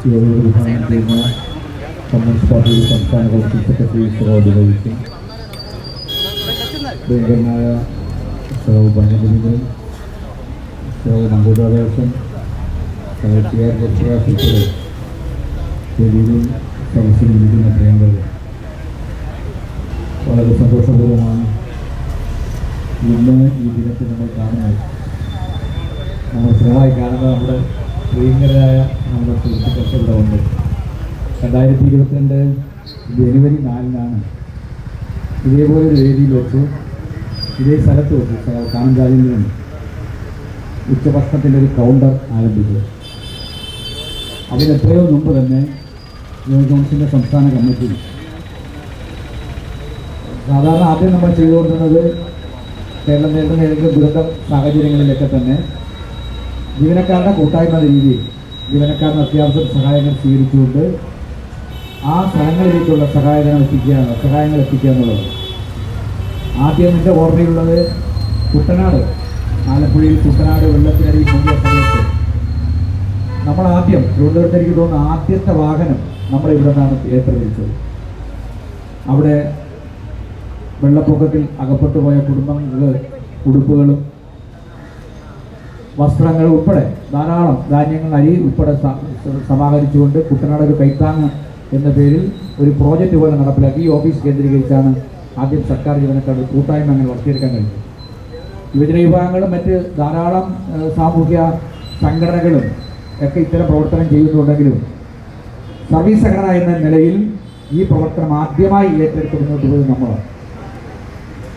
യോഗത്തിൽ ഉദ്ഘാടനം ചെയ്യുന്ന കമ്മ്യൂണിസ്റ്റ് പാർട്ടി സംസ്ഥാന കൗൺസിൽ സെക്രട്ടറി സഹോദരി വഹിക്കും ഭരണഗതികൾ സഹോ നമ്പൂതാദേശം സാഹിത്യകാർ പ്രത്യേകിച്ച് വേദിയിലും സദസ്സിലും ഇരിക്കുന്ന പ്രിയങ്കർ വളരെ സന്തോഷപൂർവമാണ് ഇന്ന് ഈ ദിനത്തിൽ നമ്മൾ കാണുന്നത് നമ്മൾ സ്ഥിരമായി കാണുന്ന നമ്മുടെ പ്രിയങ്കരായ നമ്മുടെ സുഹൃത്തുക്കൾക്ക് ഇവിടെ ഉണ്ട്. രണ്ടായിരത്തി ഇരുപത്തിരണ്ട് ജനുവരി നാലിനാണ് ഇതേപോലെ ഒരു വേദിയിൽ വെച്ച് ഇതേ സ്ഥലത്ത് വെച്ച് നിന്നും ഉച്ചഭക്ഷണത്തിന്റെ ഒരു കൗണ്ടർ ആരംഭിച്ചത് അതിനെത്രയോ മുമ്പ് തന്നെ യുവ കൗൺസിലിന്റെ സംസ്ഥാന കമ്മിറ്റി സാധാരണ ആദ്യം നമ്മൾ ചെയ്തുകൊണ്ടിരുന്നത് കേരളം നേരിടുന്ന ഏതെങ്കിലും ദുരന്ത സാഹചര്യങ്ങളിലൊക്കെ തന്നെ ജീവനക്കാരുടെ കൂട്ടായ്മ രീതിയിൽ ജീവനക്കാരുടെ അത്യാവശ്യം സഹായങ്ങൾ സ്വീകരിച്ചുകൊണ്ട് ആ സ്ഥലങ്ങളിലേക്കുള്ള സഹായധനം എത്തിക്കുക സഹായങ്ങൾ എത്തിക്കുക എന്നുള്ളത്. ആദ്യം എന്റെ ഓർമ്മയുള്ളത് കുട്ടനാട്. ആലപ്പുഴയിൽ കുട്ടനാട് വെള്ളത്തിനടിയിൽ മുങ്ങിയ സമയത്ത് നമ്മൾ ആദ്യം തിരുവനന്തപുരത്ത് തോന്നുന്നു ആദ്യത്തെ വാഹനം നമ്മൾ ഇവിടെ നിന്നാണ് ഏറ്റെടുത്തത് അവിടെ വെള്ളപ്പൊക്കത്തിൽ അകപ്പെട്ടു പോയ കുടുംബങ്ങൾക്ക് ഉടുപ്പുകളും വസ്ത്രങ്ങൾ ഉൾപ്പെടെ ധാരാളം ധാന്യങ്ങൾ അരി ഉൾപ്പെടെ സമാഹരിച്ചുകൊണ്ട് കുട്ടനാട് ഒരു കൈത്താങ് എന്ന പേരിൽ ഒരു പ്രോജക്റ്റ് പോലെ നടപ്പിലാക്കി ഈ ഓഫീസ് കേന്ദ്രീകരിച്ചാണ് ആദ്യം സർക്കാർ ജീവനക്കാരുടെ കൂട്ടായ്മ അങ്ങനെ വളർത്തിയെടുക്കാൻ കഴിഞ്ഞത്. യുവജന വിഭാഗങ്ങളും മറ്റ് ധാരാളം സാമൂഹ്യ സംഘടനകളും ഒക്കെ ഇത്തരം പ്രവർത്തനം ചെയ്യുന്നുണ്ടെങ്കിലും സർവീസ് സംഘടന എന്ന നിലയിൽ ഈ പ്രവർത്തനം ആദ്യമായി ഏറ്റെടുത്ത് നമ്മളാണ്.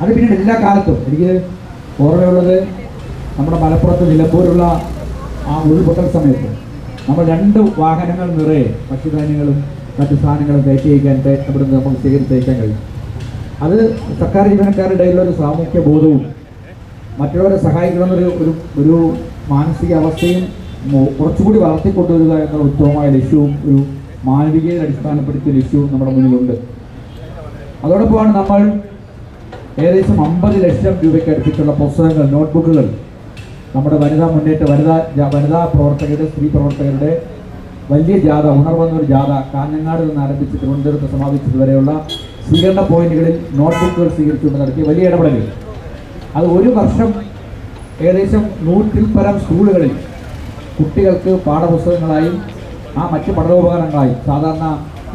അത് പിന്നീട് എല്ലാ കാലത്തും എനിക്ക് ഓർമ്മയുള്ളത് നമ്മുടെ മലപ്പുറത്ത് നിലമ്പൂരുള്ള ആ ഉരുൾപൊട്ടൽ സമയത്ത് നമ്മൾ രണ്ട് വാഹനങ്ങൾ നിറയെ ഭക്ഷ്യധാന്യങ്ങളും മറ്റു സാധനങ്ങളും കയറ്റി അയക്കാൻ ഇവിടുന്ന് നമുക്ക് സ്വീകരിച്ച് അയക്കാൻ കഴിയും. അത് സർക്കാർ ജീവനക്കാരുടെ ഇടയിലൊരു സാമൂഹ്യ ബോധവും മറ്റുള്ളവരെ സഹായിക്കണമെന്നൊരു ഒരു ഒരു മാനസിക അവസ്ഥയും കുറച്ചുകൂടി വളർത്തിക്കൊണ്ടുവരിക എന്ന ഉത്തമമായ ലക്ഷ്യവും ഒരു മാനവികതയെ അടിസ്ഥാനപ്പെടുത്തിയ ലക്ഷ്യവും നമ്മുടെ മുന്നിലുണ്ട്. അതോടൊപ്പമാണ് നമ്മൾ ഏകദേശം അമ്പത് ലക്ഷം രൂപയ്ക്ക് അടുപ്പിച്ചുള്ള പുസ്തകങ്ങൾ നോട്ട്ബുക്കുകൾ നമ്മുടെ വനിതാ മുന്നേറ്റ വനിതാ വനിതാ പ്രവർത്തകരുടെ സ്ത്രീ പ്രവർത്തകരുടെ വലിയ ജാഥ ഉണർവെന്നൊരു ജാഥ കാഞ്ഞങ്ങാട് നിന്ന് ആരംഭിച്ച് തിരുവനന്തപുരത്ത് സമാപിച്ചതുവരെയുള്ള സ്വീകരണ പോയിന്റുകളിൽ നോട്ട്ബുക്കുകൾ സ്വീകരിച്ചുകൊണ്ട് നടത്തിയ വലിയ ഇടപെടലുകൾ. അത് ഒരു വർഷം ഏകദേശം നൂറ്റിൽ പരം സ്കൂളുകളിൽ കുട്ടികൾക്ക് പാഠപുസ്തകങ്ങളായും ആ മറ്റ് പഠനോപകരണങ്ങളായും സാധാരണ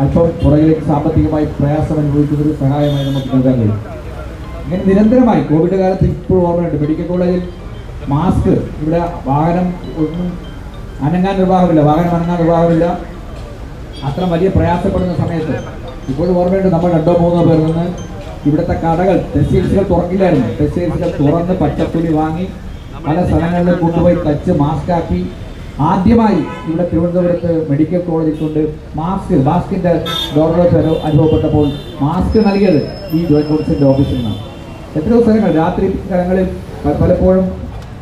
അല്പം പുറകിലേക്ക് സാമ്പത്തികമായി പ്രയാസം അനുഭവിക്കുന്നൊരു സഹായമായി നമുക്ക് നൽകാൻ കഴിയും. ഇങ്ങനെ നിരന്തരമായി കോവിഡ് കാലത്ത് ഇപ്പോൾ ഓർമ്മയുണ്ട്. മെഡിക്കൽ കോളേജിൽ മാസ്ക്. ഇവിടെ വാഹനം ഒന്നും അനങ്ങാൻ നിർവാഹമില്ല വാഹനം അനങ്ങാൻ നിർവാഹമില്ല അത്ര വലിയ പ്രയാസപ്പെടുന്ന സമയത്ത് ഇപ്പോഴും ഓർമ്മയുണ്ട് നമ്മൾ രണ്ടോ മൂന്നോ പേർ നിന്ന് ഇവിടുത്തെ കടകൾ ടെക്സ്റ്റൈൽസുകൾ തുറക്കില്ലായിരുന്നു. ടെക്സ്റ്റൈൽസുകൾ തുറന്ന് പച്ചത്തുണി വാങ്ങി പല സ്ഥലങ്ങളിലും കൊണ്ടുപോയി തച്ച് മാസ്ക് ആക്കി. ആദ്യമായി ഇവിടെ തിരുവനന്തപുരത്ത് മെഡിക്കൽ കോളേജിൽ കൊണ്ട് മാസ്ക് മാസ്കിന്റെ ഗൗരവ അനുഭവപ്പെട്ടപ്പോൾ മാസ്ക് നൽകിയത് ഈ ജോയിൻ കോൺസിന്റെ ഓഫീസിൽ നിന്നാണ്. എത്ര ദിവസങ്ങൾ രാത്രി സ്ഥലങ്ങളിൽ പലപ്പോഴും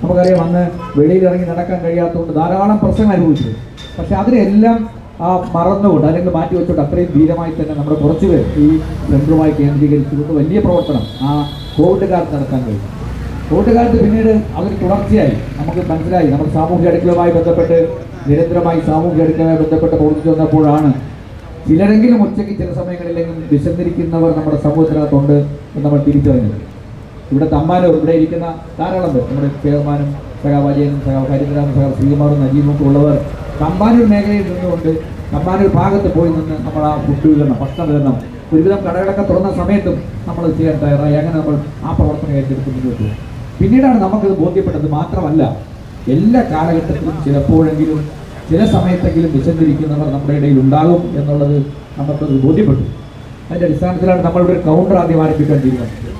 നമുക്കറിയാം അന്ന് വെളിയിൽ ഇറങ്ങി നടക്കാൻ കഴിയാത്തതുകൊണ്ട് ധാരാളം പ്രശ്നങ്ങൾ അനുഭവിച്ചു. പക്ഷെ അതിനെല്ലാം ആ മറന്നുകൊണ്ട് അല്ലെങ്കിൽ മാറ്റി വെച്ചുകൊണ്ട് അത്രയും ധീരമായി തന്നെ നമ്മുടെ കുറച്ച് പേർ ഈ സെന്ററുമായി കേന്ദ്രീകരിച്ചുകൊണ്ട് വലിയ പ്രവർത്തനം ആ കോവിഡ് കാലത്ത് നടത്താൻ കഴിയും കോവിഡ് കാലത്ത് പിന്നീട് അവർ തുടർച്ചയായി. നമുക്ക് മനസ്സിലായി. നമ്മുടെ സാമൂഹ്യ അടുക്കളയുമായി ബന്ധപ്പെട്ട് നിരന്തരമായി സാമൂഹ്യ അടുക്കളയുമായി ബന്ധപ്പെട്ട് പ്രവർത്തിച്ചു വന്നപ്പോഴാണ് ചിലരെങ്കിലും ഉച്ചയ്ക്ക് ചില സമയങ്ങളിലെങ്കിലും വിശന്നിരിക്കുന്നവർ നമ്മുടെ സമൂഹത്തിനകത്തുണ്ട് എന്ന് നമ്മൾ തിരിച്ചറിഞ്ഞത്. ഇവിടെ തമ്മാനൂർ ഇവിടെ ഇരിക്കുന്ന ധാരാളം പേർ നമ്മുടെ ചെയർമാനും സഖാവ് അജയനും സഖാവ് ഹരിദ്രാമും സഖാവ് ശ്രീകുമാറും നജീബും ഒക്കെ ഉള്ളവർ തമ്പാനൂർ മേഖലയിൽ നിന്നുകൊണ്ട് തമ്പാനൂർ ഭാഗത്ത് പോയി നിന്ന് നമ്മൾ ആ ഫുഡ് വിതരണം ഭക്ഷണ വിതരണം ഒരുവിധം കടകളൊക്കെ തുറന്ന സമയത്തും നമ്മൾ ചെയ്യാൻ തയ്യാറായി. അങ്ങനെ നമ്മൾ ആ പ്രവർത്തനം ഏറ്റെടുത്ത് പിന്നീടാണ് നമുക്കത് ബോധ്യപ്പെട്ടത് മാത്രമല്ല എല്ലാ കാലഘട്ടത്തിലും ചിലപ്പോഴെങ്കിലും ചില സമയത്തെങ്കിലും വിശന്നിരിക്കുന്നവർ നമ്മുടെ ഇടയിൽ ഉണ്ടാകും എന്നുള്ളത് നമുക്കത് ബോധ്യപ്പെട്ടു. അതിന്റെ അടിസ്ഥാനത്തിലാണ് നമ്മളിവിടെ ഒരു കൗണ്ടർ ആദ്യം ആരംഭിക്കാൻ തീരുമാനിച്ചത്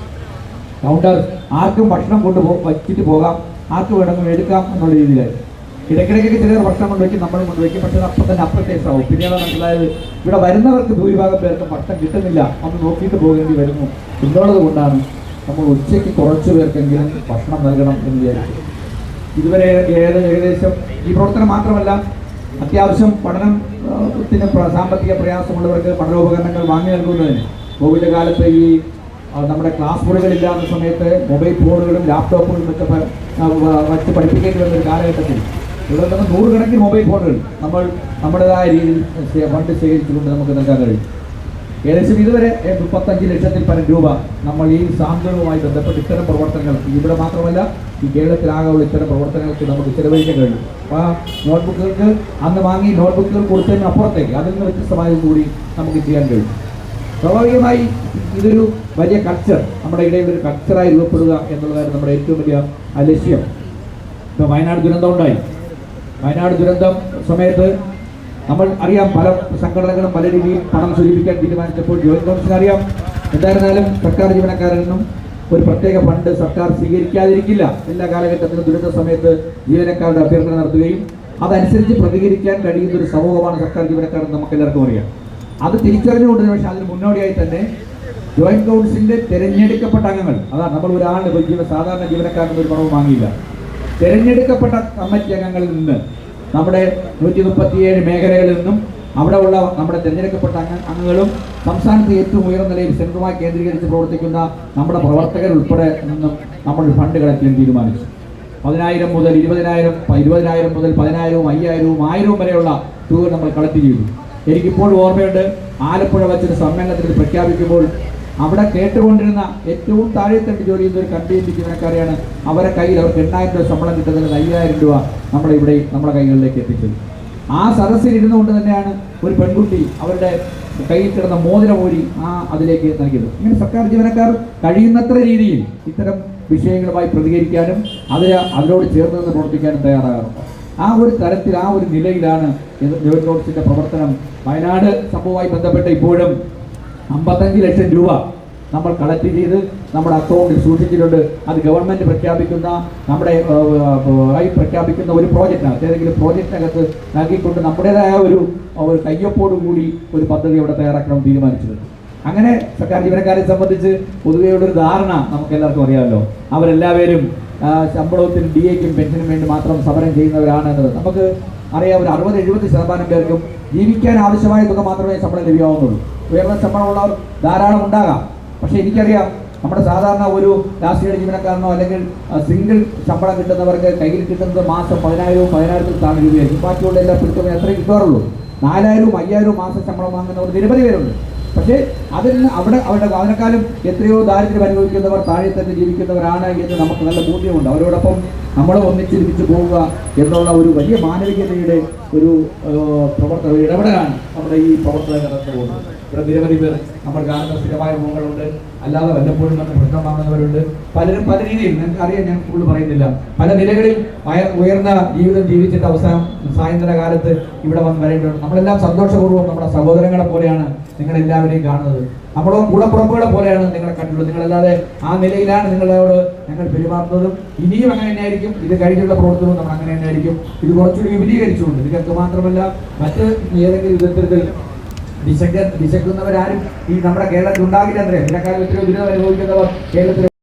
കൗണ്ടർ ആർക്കും ഭക്ഷണം കൊണ്ട് വച്ചിട്ട് പോകാം. ആർക്ക് വേണമെങ്കിലും എടുക്കാം എന്നുള്ള രീതിയിലായിരുന്നു ഇടയ്ക്കിടയ്ക്ക് ചിലർ ഭക്ഷണം കൊണ്ട് വെക്കും നമ്മളും കൊണ്ട് വയ്ക്കും പക്ഷേ അത് അപ്പം ടേസ്റ്റ് ആവും. പിന്നീട് മനസ്സിലായത് ഇവിടെ വരുന്നവർക്ക് ഭൂരിഭാഗം പേർക്ക് ഭക്ഷണം കിട്ടുന്നില്ല. ഒന്ന് നോക്കിയിട്ട് പോകേണ്ടി വരുന്നു. എന്നുള്ളത് കൊണ്ടാണ് നമ്മൾ ഉച്ചയ്ക്ക് കുറച്ച് പേർക്കെങ്കിലും ഭക്ഷണം നൽകണം എന്ന് വിചാരിച്ചു. ഇതുവരെ ഏത് ഏകദേശം ഈ പ്രവർത്തനം മാത്രമല്ല അത്യാവശ്യം പഠനത്തിന് സാമ്പത്തിക പ്രയാസമുള്ളവർക്ക് പഠനോപകരണങ്ങൾ വാങ്ങി നൽകുന്നതിന്. കോവിഡ് കാലത്ത് ഈ നമ്മുടെ ക്ലാസ് മുറികളില്ലാത്ത സമയത്ത് മൊബൈൽ ഫോണുകളും ലാപ്ടോപ്പുകളും ഒക്കെ വച്ച് പഠിപ്പിക്കേണ്ടി വന്ന ഒരു കാലഘട്ടത്തിൽ. ഇവിടെ നിന്ന് നൂറുകണക്കിന് മൊബൈൽ ഫോണുകൾ നമ്മൾ നമ്മുടേതായ രീതിയിൽ ഫണ്ട് ശേഖരിച്ചുകൊണ്ട് നമുക്ക് നൽകാൻ കഴിയും. ഏകദേശം ഇതുവരെ മുപ്പത്തഞ്ച് ലക്ഷത്തിൽ പരം രൂപ നമ്മൾ ഈ സാന്ത്വനവുമായി ബന്ധപ്പെട്ട് ഇത്തരം പ്രവർത്തനങ്ങൾ ഇവിടെ മാത്രമല്ല ഈ കേരളത്തിലാകെയുള്ള ഇത്തരം പ്രവർത്തനങ്ങൾക്ക് നമുക്ക് ചെലവഴിക്കാൻ കഴിയും. അപ്പോൾ ആ നോട്ട്ബുക്കുകൾക്ക് അന്ന് വാങ്ങി നോട്ട്ബുക്കുകൾ കൊടുത്തതിന് അപ്പുറത്തേക്ക് അതിൽ നിന്ന് വ്യത്യസ്തമായത് കൂടി നമുക്ക് ചെയ്യാൻ കഴിയും. സ്വാഭാവികമായി ഇതൊരു വലിയ കൾച്ചർ നമ്മുടെ ഇടയിൽ ഒരു കൾച്ചറായി രൂപപ്പെടുക എന്നുള്ളതാണ് നമ്മുടെ ഏറ്റവും വലിയ അലക്ഷ്യം. ലക്ഷ്യം ഇപ്പോൾ വയനാട് ദുരന്തം ഉണ്ടായി. വയനാട് ദുരന്തം സമയത്ത് നമ്മൾ അറിയാം പല സംഘടനകളും പല രീതിയിൽ പണം സ്വരൂപിക്കാൻ തീരുമാനിച്ചപ്പോൾ ജോയിന്റ് കൗൺസിൽ അറിയാം എന്തായിരുന്നാലും സർക്കാർ ജീവനക്കാരിൽ നിന്നും ഒരു പ്രത്യേക ഫണ്ട് സർക്കാർ സ്വീകരിക്കാതിരിക്കില്ല. എല്ലാ കാലഘട്ടത്തിലും ദുരന്ത സമയത്ത് ജീവനക്കാരുടെ അഭ്യർത്ഥന നടത്തുകയും അതനുസരിച്ച് പ്രതികരിക്കാൻ കഴിയുന്ന ഒരു സമൂഹമാണ് സർക്കാർ ജീവനക്കാരെന്ന് നമുക്ക് എല്ലാവർക്കും അറിയാം. അത് തിരിച്ചറിഞ്ഞുകൊണ്ട് പക്ഷേ അതിന് മുന്നോടിയായി തന്നെ ജോയിന്റ് കൗൺസിലിന്റെ തിരഞ്ഞെടുക്കപ്പെട്ട അംഗങ്ങൾ. അതാണ് നമ്മൾ ഒരാളുടെ സാധാരണ ജീവനക്കാരന്റെ ഒരു പണവും വാങ്ങിയില്ല. തിരഞ്ഞെടുക്കപ്പെട്ട കമ്മിറ്റി അംഗങ്ങളിൽ നിന്ന് നമ്മുടെ നൂറ്റി മുപ്പത്തിയേഴ് മേഖലകളിൽ നിന്നും അവിടെ ഉള്ള നമ്മുടെ തിരഞ്ഞെടുക്കപ്പെട്ട അംഗ അംഗങ്ങളും സംസ്ഥാനത്ത് ഏറ്റവും ഉയർന്ന നിലയിൽ സെൻട്രമായി കേന്ദ്രീകരിച്ച് പ്രവർത്തിക്കുന്ന നമ്മുടെ പ്രവർത്തകർ ഉൾപ്പെടെ നിന്നും നമ്മൾ ഫണ്ട് കളക്ട് തീരുമാനിച്ചു. പതിനായിരം മുതൽ ഇരുപതിനായിരം ഇരുപതിനായിരം മുതൽ പതിനായിരവും അയ്യായിരവും ആയിരവും വരെയുള്ള തുക നമ്മൾ കളക്ട് ചെയ്തു. എനിക്കിപ്പോഴും ഓർമ്മയുണ്ട് ആലപ്പുഴ വച്ചൊരു സമ്മേളനത്തിൽ പ്രഖ്യാപിക്കുമ്പോൾ അവിടെ കേട്ടുകൊണ്ടിരുന്ന ഏറ്റവും താഴെത്തട്ട് ജോലി ചെയ്യുന്ന ഒരു കമ്പനി ജീവനക്കാരെയാണ് അവരെ കയ്യിൽ അവർക്ക് എണ്ണായിരം രൂപ ശമ്പളം കിട്ടുന്നതിന് അയ്യായിരം രൂപ നമ്മളെ ഇവിടെ നമ്മുടെ കൈകളിലേക്ക് എത്തിച്ചത് ആ സദസ്സിൽ ഇരുന്നുകൊണ്ട് തന്നെയാണ് ഒരു പെൺകുട്ടി അവരുടെ കയ്യിൽ കിടന്ന മോതിരം ഊരി ആ അതിലേക്ക് നൽകിയത്. ഇങ്ങനെ സർക്കാർ ജീവനക്കാർ കഴിയുന്നത്ര രീതിയിൽ ഇത്തരം വിഷയങ്ങളുമായി പ്രതികരിക്കാനും അതിന് അതിനോട് ചേർന്ന് പ്രവർത്തിക്കാനും തയ്യാറാകാറുണ്ട്. ആ ഒരു തരത്തിൽ ആ ഒരു നിലയിലാണ് കൗൺസിലിന്റെ പ്രവർത്തനം. വയനാട് സംഭവമായി ബന്ധപ്പെട്ട് ഇപ്പോഴും അമ്പത്തഞ്ച് ലക്ഷം രൂപ നമ്മൾ കളക്ട് ചെയ്ത് നമ്മുടെ അക്കൗണ്ടിൽ സൂക്ഷിച്ചിട്ടുണ്ട്. അത് ഗവൺമെന്റ് പ്രഖ്യാപിക്കുന്ന നമ്മുടെ പ്രഖ്യാപിക്കുന്ന ഒരു പ്രോജക്റ്റാണ് ഏതെങ്കിലും പ്രോജക്റ്റിനകത്ത് നൽകിക്കൊണ്ട് നമ്മുടേതായ ഒരു ഒരു കയ്യൊപ്പോടുകൂടി ഒരു പദ്ധതി ഇവിടെ തയ്യാറാക്കണം തീരുമാനിച്ചിട്ടുണ്ട്. അങ്ങനെ സർക്കാർ ജീവനക്കാരെ സംബന്ധിച്ച് പൊതുവെയുള്ള ഒരു ധാരണ നമുക്ക് എല്ലാവർക്കും അറിയാമല്ലോ. അവരെല്ലാവരും ശമ്പളത്തിനും ഡി എക്കും പെൻഷനും വേണ്ടി മാത്രം സമരം ചെയ്യുന്നവരാണ് എന്നത്. നമുക്ക് അറിയാം ഒരു അറുപത് എഴുപത് ശതമാനം പേർക്കും ജീവിക്കാൻ ആവശ്യമായ തുക മാത്രമേ ശമ്പളം ലഭ്യമാവുന്നുള്ളൂ. ഉയർന്ന ശമ്പളമുള്ളവർ ധാരാളം ഉണ്ടാകാം. പക്ഷേ എനിക്കറിയാം നമ്മുടെ സാധാരണ ഒരു രാഷ്ട്രീയ ജീവനക്കാരനോ അല്ലെങ്കിൽ സിംഗിൾ ശമ്പളം കിട്ടുന്നവർക്ക് കയ്യിൽ കിട്ടുന്നത് മാസം പതിനായിരവും പതിനായിരത്തിൽ താഴെ രൂപയായിരിക്കും. ബാക്കിയുള്ള എല്ലാ പിടുത്തവും എത്ര കിട്ടാറുള്ളൂ. നാലായിരവും അയ്യായിരവും മാസം ശമ്പളം വാങ്ങുന്നവർ നിരവധി പേരുണ്ട്. പക്ഷേ അതിൽ നിന്ന് അവിടെ അവരുടെ അതിനേക്കാളും എത്രയോ ദാരിദ്ര്യം അനുഭവിക്കുന്നവർ താഴെ തന്നെ ജീവിക്കുന്നവരാണ് എന്ന് നമുക്ക് നല്ല ബോധ്യമുണ്ട്. അവരോടൊപ്പം നമ്മൾ ഒന്നിച്ചിരിപ്പിച്ച് പോവുക എന്നുള്ള ഒരു വലിയ മാനവികതയുടെ ഒരു പ്രവർത്തന ഇടപെടലാണ് നമ്മുടെ ഈ പ്രവർത്തനം നടന്നു പോകുന്നത്. ഇവിടെ നിരവധി പേർ നമ്മൾ കാണുന്ന സ്ഥിരമായ മുഖങ്ങളുണ്ട് അല്ലാതെ വല്ലപ്പോഴും നമ്മൾ പ്രശ്നം വാങ്ങുന്നവരുണ്ട്. പലരും പല രീതിയിൽ നിങ്ങൾക്ക് അറിയാൻ ഞാൻ കൂടുതൽ പറയുന്നില്ല. പല നിലകളിൽ ഉയർന്ന ജീവിതം ജീവിച്ചിട്ട് അവസാനം സായന്തര കാലത്ത് ഇവിടെ വന്ന് വരേണ്ടതുണ്ട്. നമ്മളെല്ലാം സന്തോഷപൂർവം നമ്മുടെ സഹോദരങ്ങളെ പോലെയാണ് നിങ്ങളെല്ലാവരെയും കാണുന്നത്. നമ്മളോ കൂടപ്പുറപ്പുകളെ പോലെയാണ് നിങ്ങളെ കണ്ടിട്ടുള്ളത്. നിങ്ങളല്ലാതെ ആ നിലയിലാണ് നിങ്ങളോട് ഞങ്ങൾ പെരുമാറുന്നതും ഇനിയും അങ്ങനെ തന്നെയായിരിക്കും. ഇത് കഴിഞ്ഞുള്ള പ്രവർത്തനവും നമ്മൾ അങ്ങനെ തന്നെയായിരിക്കും. ഇത് കുറച്ചുകൂടി വിപുലീകരിച്ചുകൊണ്ട് നിങ്ങൾക്ക് മാത്രമല്ല മറ്റ് ഏതെങ്കിലും വിധത്തിൽ വിശക്ക വിശക്കുന്നവരാരും ഈ നമ്മുടെ കേരളത്തിൽ ഉണ്ടാകില്ല അത്രേ. എത്രയോ ദുരിതം അനുഭവിക്കുന്നവർ കേരളത്തിൽ